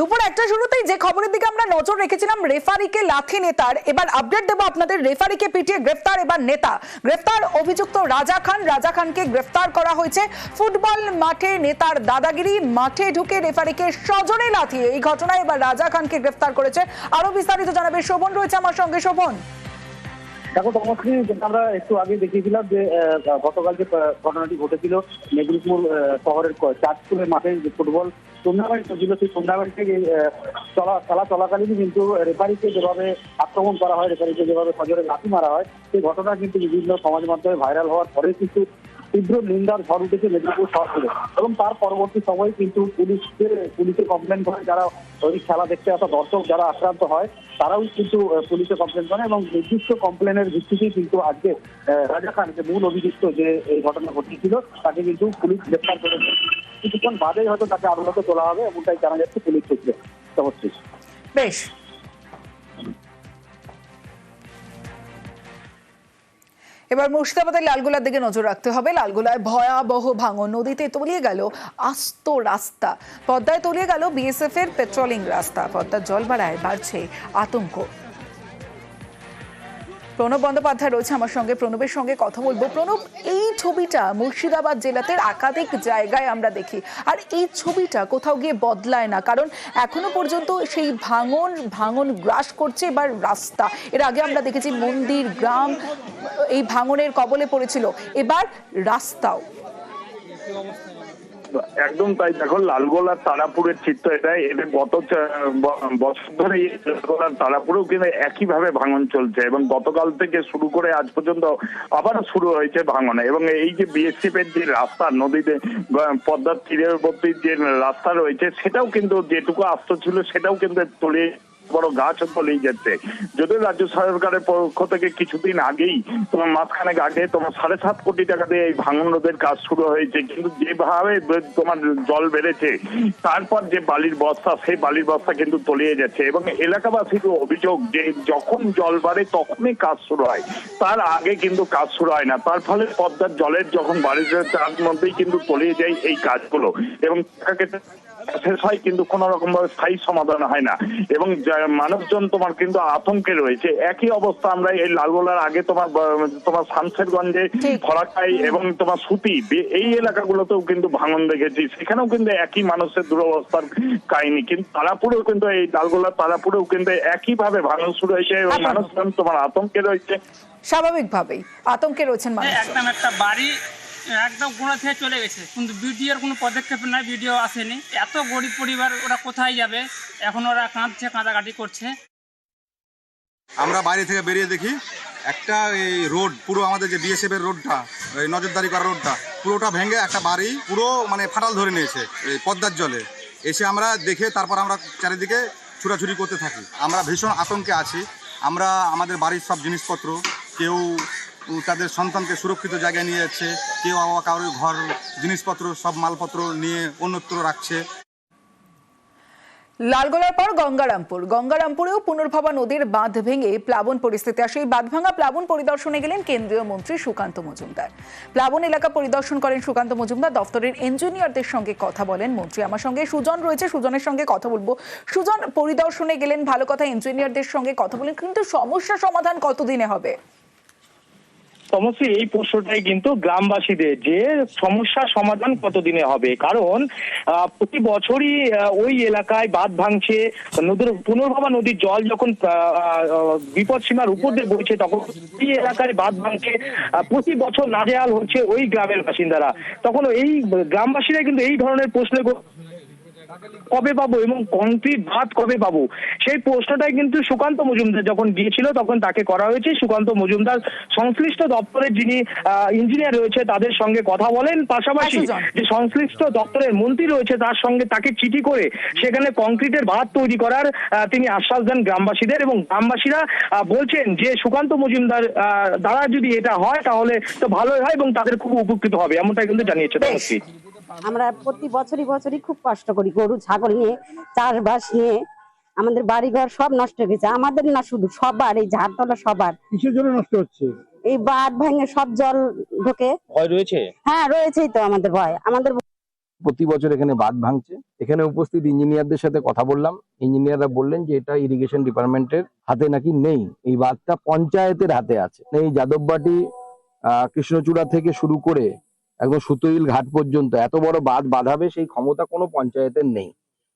দুপুর একটা শুরুতেই যে খবরের দিকে আমরা নজর রেখেছিলাম, রেফারিকে লাথি নেতার। এবার আপডেট দেবো আপনাদের, রেফারিকে পিটিয়ে গ্রেফতার এবার নেতা। গ্রেফতার অভিযুক্ত রাজা খান, রাজা খানকে গ্রেফতার করা হয়েছে। ফুটবল মাঠে নেতার দাদাগিরি, মাঠে ঢুকে রেফারিকে সজনে লাথিয়ে এই ঘটনায় এবার রাজা খানকে গ্রেফতার করেছে। আরও বিস্তারিত জানাবে শোভন, রয়েছে আমার সঙ্গে। শোভন। দেখো তমশ্রী যেটা আমরা একটু আগে দেখিয়েছিলাম যে গতকাল যে ঘটনাটি ঘটেছিল মেদিনীপুর শহরের চাঁদপুরের মাঠে যে ফুটবল টুর্নামেন্ট চলছিল সেই টুর্নামেন্টে চলা খেলা চলাকালীনই কিন্তু রেফারিকে যেভাবে আক্রমণ করা হয়, রেফারিকে যেভাবে সজরে লাথি মারা হয়, সেই ঘটনা কিন্তু বিভিন্ন সমাজ মাধ্যমে ভাইরাল হওয়ার পরে কিন্তু তীব্র নিন্দার ঝড় উঠেছে মেদিনীপুর শহরে। এবং তার পরবর্তী সময় কিন্তু পুলিশকে, পুলিশে কমপ্লেন করে যারা ওই খেলা দেখতে আসা দর্শক যারা আক্রান্ত হয়, তারাও কিন্তু পুলিশে কমপ্লেন করে এবং নির্দিষ্ট কমপ্লেনের ভিত্তিতেই কিন্তু আজকে রাজা খান যে মূল অভিযুক্ত যে এই ঘটনা ঘটিয়েছিল তাকে কিন্তু পুলিশ গ্রেপ্তার করেছে। কিছুক্ষণ বাদেই হয়তো তাকে আদালতে তোলা হবে, এমনটাই জানা যাচ্ছে পুলিশ সূত্রে। বেশ এবার মুর্শিদাবাদের লালগোলার দিকে নজর রাখতে হবে। লালগোলায় ভয়াবহ ভাঙন, নদীতে তলিয়ে গেল আস্ত রাস্তা। পদ্মায় তলিয়ে গেল বিএসএফ এর পেট্রোলিং রাস্তা। পদ্মার জল বাড়ায় বাড়ছে আতঙ্ক। প্রণব বন্দ্যোপাধ্যায় রয়েছে আমার সঙ্গে। প্রণবের সঙ্গে কথা বলব। প্রণব, এই ছবিটা মুর্শিদাবাদ জেলাতে একাধিক জায়গায় আমরা দেখি। আর এই ছবিটা কোথাও গিয়ে বদলায় না। কারণ এখনও পর্যন্ত সেই ভাঙন ভাঙন গ্রাস করছে এবার রাস্তা। এর আগে আমরা দেখেছি মন্দির, গ্রাম, এই ভাঙনের কবলে পড়েছিল। এবার রাস্তাও। একদম তাই। দেখো লালগোলার তারাপুরের চিত্র এটা এটা গত বছর ধরে লালগোলার তারাপুরেও কিন্তু একইভাবে ভাঙন চলছে এবং গতকাল থেকে শুরু করে আজ পর্যন্ত আবারও শুরু হয়েছে ভাঙন। এবং এই যে বিএসএফ এর যে রাস্তা, নদীতে পদ্মার তীরবর্তী যে রাস্তা রয়েছে, সেটাও কিন্তু যেটুকু আস্ত ছিল, সেটাও কিন্তু তলিয়ে বড় গাছ তলিয়ে যাচ্ছে যদিও রাজ্য সরকারের পক্ষ থেকে কিছুদিন আগেই তোমার মাঝখানে আগে তোমার সাড়ে সাত কোটি টাকা দিয়ে এই ভাঙন রোধের কাজ শুরু হয়েছে, কিন্তু যেভাবে তোমার জল বেড়েছে, তারপর যে বালির বস্তা, সেই বালির বস্তা কিন্তু তলিয়ে যাচ্ছে। এবং এলাকাবাসীর অভিযোগ যে যখন জল বাড়ে তখনই কাজ শুরু হয়, তার আগে কিন্তু কাজ শুরু হয় না। তার ফলে পদ্মার জলের যখন বাড়ি তার মধ্যেই কিন্তু তলিয়ে যায় এই কাজগুলো। এবং টাকাকে শেষ হয় কিন্তু কোন রকম ভাবে স্থায়ী সমাধান হয় না। এবং মানুষজন তোমার কিন্তু আতঙ্কে রয়েছে। একই অবস্থা আমরা এই লালগোলার আগে তোমার তোমার শামশেরগঞ্জে ফরাকাই এবং তোমার সুতি এই এলাকাগুলোতেও কিন্তু ভাঙন দেখেছি। সেখানেও কিন্তু একই মানুষের দুরবস্থার কাহিনী। কিন্তু তারাপুরেও কিন্তু এই লালগোলার তারাপুরেও কিন্তু একইভাবে ভাঙন শুরু হয়েছে এবং মানুষজন তোমার আতঙ্কে রয়েছে। স্বাভাবিকভাবেই আতঙ্কে রয়েছেন মানুষ একদম একটা বাড়ি একদম গোড়া থেকে চলে গেছে। কিন্তু বিডিওর কোনো পদক্ষেপ নাই বিডিও আসেনি। এত গরিব পরিবার, ওরা কোথায় যাবে? এখন ওরা কাঁদছে, কাঁদাকাটি করছে। আমরা বাইরে থেকে বেরিয়ে দেখি, একটা এই রোড, পুরো আমাদের যে বিএসএফ এর রোডটা, এই নজরদারি করা রোডটা, পুরোটা ভেঙে একটা বাড়ি, পুরো মানে ফাটাল ধরে নিয়েছে, এই পদ্মার জলে। এসে আমরা দেখে তারপর আমরা চারিদিকে ছুটাছুটি করতে থাকি। আমরা ভীষণ আতঙ্কে আছি। আমরা, আমাদের বাড়ির সব জিনিসপত্র, কেউ তাদের সন্তানকে সুরক্ষিত জায়গায় নিয়ে যাচ্ছে। কেউ আবার কারোর ঘর, জিনিসপত্র, সব মালপত্র নিয়ে অন্যত্র রাখছে। লালগোলার পর গঙ্গারামপুর। গঙ্গারামপুরেও পুনর্ভবা নদীর বাঁধ ভেঙে প্লাবন পরিস্থিতি আসে। এই বাঁধ ভাঙা প্লাবন পরিদর্শনে গেলেন কেন্দ্রীয় মন্ত্রী সুকান্ত মজুমদার। প্লাবন এলাকা পরিদর্শন করেন সুকান্ত মজুমদার। দপ্তরের ইঞ্জিনিয়ারদের সঙ্গে কথা বলেন মন্ত্রী। আমার সঙ্গে সুজন রয়েছে, সুজনের সঙ্গে কথা বলব। সুজন, পরিদর্শনে গেলেন ভালো কথা, ইঞ্জিনিয়ারদের সঙ্গে কথা বলেন। কিন্তু সমস্যা সমাধান কতদিনে হবে? সমস্যা এই প্রশ্নটাই কিন্তু গ্রামবাসীদের যে সমস্যার সমাধান কতদিনে হবে? কারণ প্রতি বছরই ওই এলাকায় বাঁধ ভাঙছে, নদীর পুনর্ভবা নদীর জল যখন বিপদ সীমার উপর দিয়ে বইছে, তখন এই এলাকায় বাঁধ ভাঙছে প্রতি বছর নাজেহাল হচ্ছে ওই গ্রামের বাসিন্দারা। তখন এই গ্রামবাসীরা কিন্তু এই ধরনের প্রশ্নের কবে পাবো এবং কংক্রিট বাঁধ কবে পাবো? সেই প্রশ্নটাই কিন্তু সুকান্ত মজুমদার যখন গিয়েছিল তখন তাকে করা হয়েছে। সুকান্ত মজুমদার সংশ্লিষ্ট দপ্তরের যিনি ইঞ্জিনিয়ার রয়েছে তাদের সঙ্গে কথা বলেন। পাশাপাশি হ্যাঁ, যে সংশ্লিষ্ট দপ্তরের মন্ত্রী রয়েছে তার সঙ্গে তাকে চিঠি করে সেখানে কংক্রিটের বাঁধ তৈরি করার তিনি আশ্বাস দেন গ্রামবাসীদের এবং গ্রামবাসীরা বলছেন যে সুকান্ত মজুমদার আহ, দ্বারা যদি এটা হয় তাহলে তো ভালোই হয় এবং তাদের খুব উপকৃত হবে এমনটাই কিন্তু জানিয়েছে। আমরা প্রতি বছরই বছরই খুব কষ্ট করি গরু ছাগল নিয়ে চাষবাস নিয়ে। আমাদের বাড়িঘর সব নষ্ট হয়ে গেছে। আমাদের না শুধু সবার এই ঝাড়তলা সবার। কিসের জন্য নষ্ট হচ্ছে? এই বাঁধ ভেঙে সব জল ঢোকে। ভয় রয়েছে? হ্যাঁ রয়েছেই তো আমাদের ভয়। আমাদের প্রতি বছর এখানে বাঁধ ভাঙছে। এখানে উপস্থিত ইঞ্জিনিয়ারদের সাথে কথা বললাম। ইঞ্জিনিয়াররা বললেন যে এটা ইরিগেশন ডিপার্টমেন্টের হাতে নাকি নেই। এই বাঁধটা পঞ্চায়েতের হাতে আছে। এই যাদববাটি আহ, কৃষ্ণচূড়া থেকে শুরু করে একদম সুতইল ঘাট পর্যন্ত। এত বড় বাঁধ বাঁধাবে সেই ক্ষমতা কোনো পঞ্চায়েতের নেই।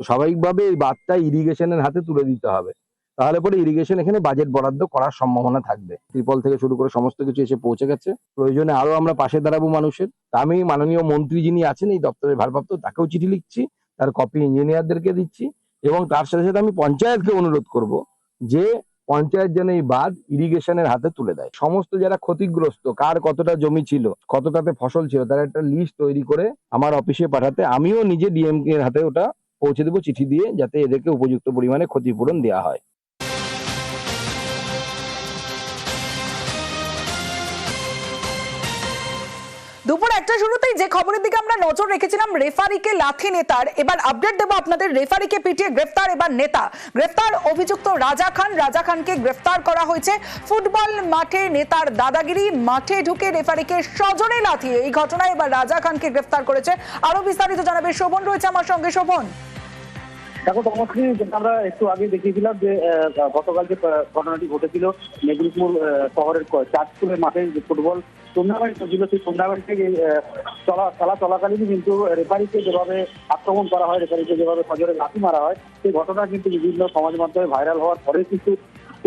স্বাভাবিকভাবে এই বাঁধটা ইরিগেশনের হাতে তুলে দিতে হবে। তাহলে পরে ইরিগেশন এখানে বাজেট বরাদ্দ করার সম্ভাবনা থাকবে। ত্রিপল থেকে শুরু করে সমস্ত কিছু এসে পৌঁছে গেছে। প্রয়োজনে আরও আমরা পাশে দাঁড়াবো মানুষের। আমি মাননীয় মন্ত্রী যিনি আছেন, এই দপ্তরের ভারপ্রাপ্ত, তাকেও চিঠি লিখছি, তার কপি ইঞ্জিনিয়ারদেরকে দিচ্ছি এবং তার সাথে সাথে আমি পঞ্চায়েতকে অনুরোধ করব যে পঞ্চায়েত যেন এই বাঁধ ইরিগেশনের হাতে তুলে দেয়। সমস্ত যারা ক্ষতিগ্রস্ত, কার কতটা জমি ছিল, কতটাতে ফসল ছিল, তার একটা লিস্ট তৈরি করে আমার অফিসে পাঠাতে আমিও নিজে ডিএমকে এর হাতে ওটা পৌঁছে দেবো চিঠি দিয়ে, যাতে এদেরকে উপযুক্ত পরিমাণে ক্ষতিপূরণ দেওয়া হয়। দুপুর একটা শুরুতেই যে খবরের দিকে আমরা নজর রেখেছিলাম, রেফারিকে লাথি নেতার। এবার আপডেট দেবো আপনাদের, রেফারিকে পিটিয়ে গ্রেফতার এবার নেতা। গ্রেফতার অভিযুক্ত রাজা খান, রাজা খানকে গ্রেফতার করা হয়েছে। ফুটবল মাঠে নেতার দাদাগিরি, মাঠে ঢুকে রেফারিকে সজনে লাথিয়ে এই ঘটনায় এবার রাজা খানকে গ্রেফতার করেছে। আরও বিস্তারিত জানাবে শোভন, রয়েছে আমার সঙ্গে। শোভন। দেখো তমশ্রী যেটা আমরা একটু আগে দেখিয়েছিলাম যে গতকাল যে ঘটনাটি ঘটেছিল মেদিনীপুর শহরের চাঁদপুরের মাঠে যে ফুটবল টুর্নামেন্ট চলছিল, সেই টুর্নামেন্টে চলা খেলা চলাকালীনই কিন্তু রেফারিকে যেভাবে আক্রমণ করা হয়, রেফারিকে যেভাবে সজরে লাথি মারা হয়, সেই ঘটনা কিন্তু বিভিন্ন সমাজ মাধ্যমে ভাইরাল হওয়ার পরে কিন্তু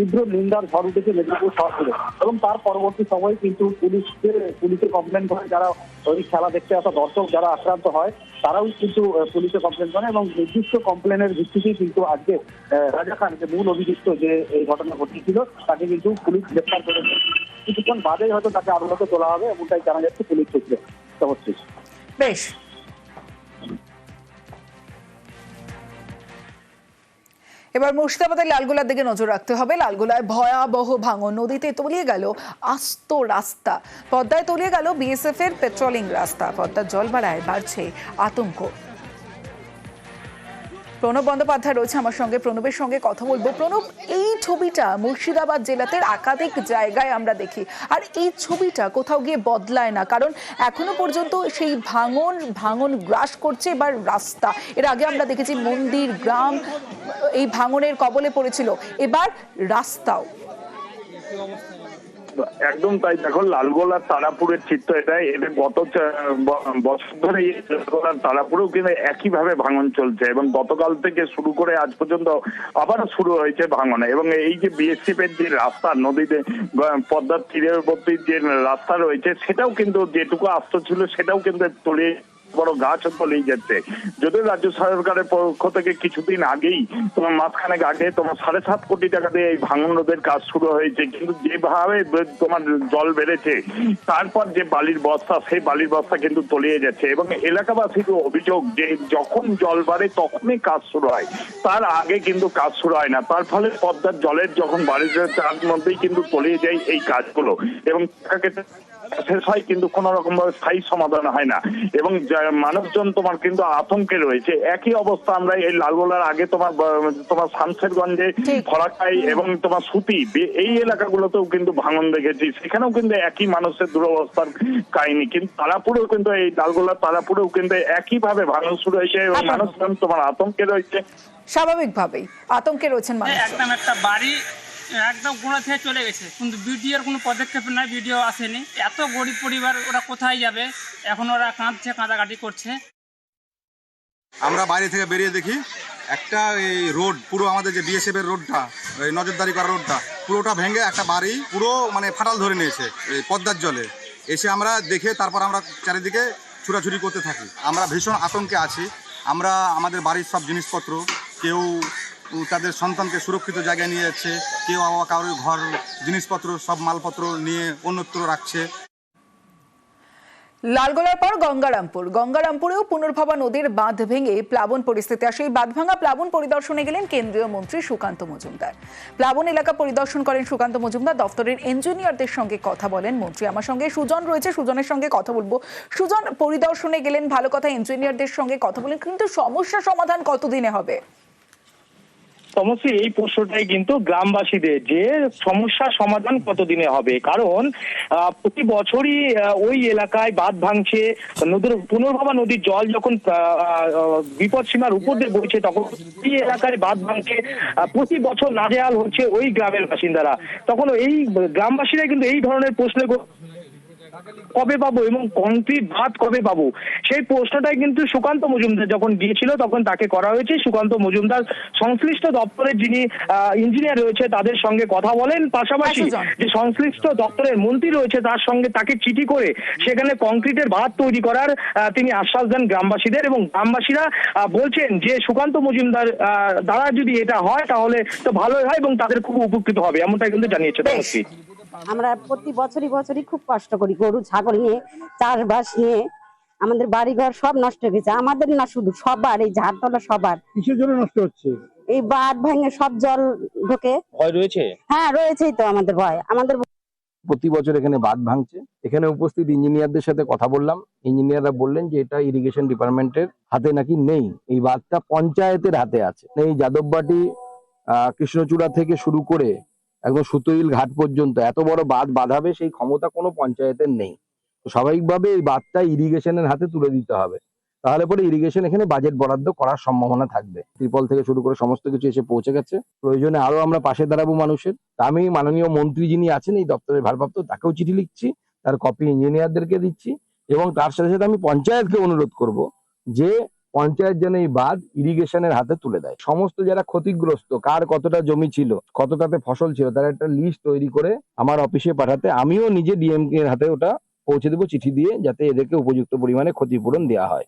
তীব্র নিন্দার ঝড় উঠেছে মেদিনীপুর শহর। জুড়ে এবং তার পরবর্তী সময় কিন্তু পুলিশকে পুলিশে কমপ্লেন করে যারা ওই খেলা দেখতে আসা দর্শক যারা আক্রান্ত হয়, তারাও কিন্তু পুলিশে কমপ্লেন করে এবং নির্দিষ্ট কমপ্লেনের ভিত্তিতেই কিন্তু আজকে রাজা খান যে মূল অভিযুক্ত যে এই ঘটনা ঘটিয়েছিল, তাকে কিন্তু পুলিশ গ্রেপ্তার করেছে কিছুক্ষণ বাদেই হয়তো তাকে আদালতে তোলা হবে, এমনটাই জানা যাচ্ছে পুলিশ সূত্রে। বেশ এবার মুর্শিদাবাদের লালগোলার দিকে নজর রাখতে হবে। লালগোলায় ভয়াবহ ভাঙন। নদীতে তলিয়ে গেল আস্ত রাস্তা। পদ্মায় তলিয়ে গেল বিএসএফ এর পেট্রোলিং রাস্তা। পদ্মার জল বাড়ায় বাড়ছে আতঙ্ক। প্রণব বন্দ্যোপাধ্যায় রয়েছে আমার সঙ্গে। প্রণবের সঙ্গে কথা বলব। প্রণব, এই ছবিটা মুর্শিদাবাদ জেলাতে একাধিক জায়গায় আমরা দেখি। আর এই ছবিটা কোথাও গিয়ে বদলায় না। কারণ এখনও পর্যন্ত সেই ভাঙন ভাঙন গ্রাস করছে এবার রাস্তা। এর আগে আমরা দেখেছি মন্দির, গ্রাম, এই ভাঙনের কবলে পড়েছিল। এবার রাস্তাও। একদম তাই। দেখো লালগোলার তারাপুরের চিত্র এটাই। এটা গত বছর ধরে লালগোলার তারাপুরেও কিন্তু একইভাবে ভাঙন চলছে এবং গতকাল থেকে শুরু করে আজ পর্যন্ত আবারও শুরু হয়েছে ভাঙন। এবং এই যে বিএসএফ এর যে রাস্তা, নদীতে পদ্মার তীরবর্তী যে রাস্তা রয়েছে, সেটাও কিন্তু যেটুকু আস্ত ছিল, সেটাও কিন্তু তলিয়ে বড় গাছ তলিয়ে যাচ্ছে যদিও রাজ্য সরকারের পক্ষ থেকে কিছুদিন আগেই তোমার মাঝখানেক আগে তোমার সাড়ে সাত কোটি টাকা দিয়ে এই ভাঙন রোধের কাজ শুরু হয়েছে, কিন্তু যেভাবে তোমার জল বেড়েছে, তারপর যে বালির বস্তা, সেই বালির বস্তা কিন্তু তলিয়ে যাচ্ছে। এবং এলাকাবাসীর অভিযোগ যে যখন জল বাড়ে তখনই কাজ শুরু হয়। তার আগে কিন্তু কাজ শুরু হয় না। তার ফলে পদ্মার জলের যখন বাড়িতে তার মধ্যেই কিন্তু তলিয়ে যায় এই কাজগুলো। এবং টাকা কেটে শেষ হয় কিন্তু কোন রকম ভাবে স্থায়ী সমাধান হয় না। এবং মানুষজন তোমার কিন্তু আতঙ্কে রয়েছে। একই অবস্থা আমরা এই লালগোলার আগে তোমার তোমার শামশেরগঞ্জে ফরাকাই এবং তোমার সুতি এই এলাকাগুলোতেও কিন্তু ভাঙন দেখেছি। সেখানেও কিন্তু একই মানুষের দুরবস্থার কাহিনী। কিন্তু তারাপুরেও কিন্তু এই লালগোলা তারাপুরেও কিন্তু একইভাবে ভাঙন শুরু হয়েছে এবং আচ্ছা। মানুষজন তোমার আতঙ্কে রয়েছে। স্বাভাবিকভাবেই আতঙ্কে রয়েছেন মানুষ একদম একটা বাড়ি একদম গোড়া থেকে চলে গেছে। কিন্তু বিডিওর কোনো পদক্ষেপ নাই, বিডিও আসেনি। এত গরিব পরিবার, ওরা কোথায় যাবে? এখন ওরা কাঁদছে, কাঁদাকাটি করছে। আমরা বাইরে থেকে বেরিয়ে দেখি, একটা এই রোড, পুরো আমাদের যে বিএসএফ এর রোডটা, এই নজরদারি করা রোডটা, পুরোটা ভেঙে একটা বাড়ি পুরো মানে ফাটাল ধরে নিয়েছে, এই পদ্মার জলে। এসে আমরা দেখে তারপর আমরা চারিদিকে ছুটাছুটি করতে থাকি। আমরা ভীষণ আতঙ্কে আছি। আমরা আমাদের বাড়ির সব জিনিসপত্র, কেউ তাদের সন্তানকে সুরক্ষিত জায়গায় নিয়ে যাচ্ছে। কেউ আবার কারোর ঘর, জিনিসপত্র, সব মালপত্র নিয়ে অন্যত্র রাখছে। লালগোলার পর গঙ্গারামপুর। গঙ্গারামপুরেও পুনর্ভবা নদীর বাঁধ ভেঙে প্লাবন পরিস্থিতি আসে। এই বাঁধ ভাঙা প্লাবন পরিদর্শনে গেলেন কেন্দ্রীয় মন্ত্রী সুকান্ত মজুমদার। প্লাবন এলাকা পরিদর্শন করেন সুকান্ত মজুমদার। দপ্তরের ইঞ্জিনিয়ারদের সঙ্গে কথা বলেন মন্ত্রী। আমার সঙ্গে সুজন রয়েছে, সুজনের সঙ্গে কথা বলব। সুজন, পরিদর্শনে গেলেন, ভালো কথা, ইঞ্জিনিয়ারদের সঙ্গে কথা বলেন। কিন্তু সমস্যা সমাধান কতদিনে হবে? সমস্যা এই প্রশ্নটাই কিন্তু গ্রামবাসীদের যে সমস্যার সমাধান কতদিনে হবে? কারণ প্রতি বছরই ওই এলাকায় বাঁধ ভাঙছে, নদীর পুনর্ভবা নদীর জল যখন বিপদ সীমার উপর দিয়ে বইছে, তখন এই এলাকায় বাঁধ ভাঙছে প্রতি বছর নাজেহাল হচ্ছে ওই গ্রামের বাসিন্দারা। তখন এই গ্রামবাসীরা কিন্তু এই ধরনের প্রশ্নের কবে পাবো এবং কংক্রিট ভাত কবে পাবো? সেই প্রশ্নটাই কিন্তু সুকান্ত মজুমদার যখন গিয়েছিল তখন তাকে করা হয়েছে। সুকান্ত মজুমদার সংশ্লিষ্ট দপ্তরের যিনি ইঞ্জিনিয়ার রয়েছে তাদের সঙ্গে কথা বলেন। পাশাপাশি যে সংশ্লিষ্ট দপ্তরের মন্ত্রী রয়েছে তার সঙ্গে তাকে চিঠি করে সেখানে কংক্রিটের ভাত তৈরি করার তিনি আশ্বাস দেন গ্রামবাসীদের এবং গ্রামবাসীরা বলছেন যে সুকান্ত মজুমদার আহ, দ্বারা যদি এটা হয় তাহলে তো ভালোই হয় এবং তাদের খুব উপকৃত হবে এমনটাই কিন্তু জানিয়েছে। আমরা প্রতি বছরই বছরই খুব কষ্ট করি গরু ছাগল নিয়ে চাষবাস নিয়ে। আমাদের বাড়িঘর সব নষ্ট হয়ে গেছে। আমাদের না শুধু সবার এই ঝাড়তলা সবার। কিসের জন্য নষ্ট হচ্ছে? এই বাঁধ ভেঙে সব জল ঢোকে। ভয় রয়েছে? হ্যাঁ রয়েছেই তো আমাদের ভয়। আমাদের প্রতি বছর এখানে বাঁধ ভাঙছে। এখানে উপস্থিত ইঞ্জিনিয়ারদের সাথে কথা বললাম। ইঞ্জিনিয়াররা বললেন যে এটা ইরিগেশন ডিপার্টমেন্টের হাতে নাকি নেই। এই বাঁধটা পঞ্চায়েতের হাতে আছে। এই যাদববাটি আহ, কৃষ্ণচূড়া থেকে শুরু করে একদম সুতইল ঘাট পর্যন্ত। এত বড় বাঁধ বাঁধাবে সেই ক্ষমতা কোনো পঞ্চায়েতের নেই। স্বাভাবিকভাবে এই বাঁধটা ইরিগেশনের হাতে তুলে দিতে হবে। তাহলে পরে ইরিগেশন এখানে বাজেট বরাদ্দ করার সম্ভাবনা থাকবে। ত্রিপল থেকে শুরু করে সমস্ত কিছু এসে পৌঁছে গেছে। প্রয়োজনে আরও আমরা পাশে দাঁড়াবো মানুষের। আমি মাননীয় মন্ত্রী যিনি আছেন, এই দপ্তরের ভারপ্রাপ্ত, তাকেও চিঠি লিখছি, তার কপি ইঞ্জিনিয়ারদেরকে দিচ্ছি এবং তার সাথে সাথে আমি পঞ্চায়েতকে অনুরোধ করব যে পঞ্চায়েত যেন এই বাঁধ ইরিগেশনের হাতে তুলে দেয়। সমস্ত যারা ক্ষতিগ্রস্ত, কার কতটা জমি ছিল, কতটাতে ফসল ছিল, তারা একটা লিস্ট তৈরি করে আমার অফিসে পাঠাতে। আমিও নিজে ডিএম এর হাতে ওটা পৌঁছে দেবো চিঠি দিয়ে, যাতে এদেরকে উপযুক্ত পরিমাণে ক্ষতিপূরণ দেওয়া হয়।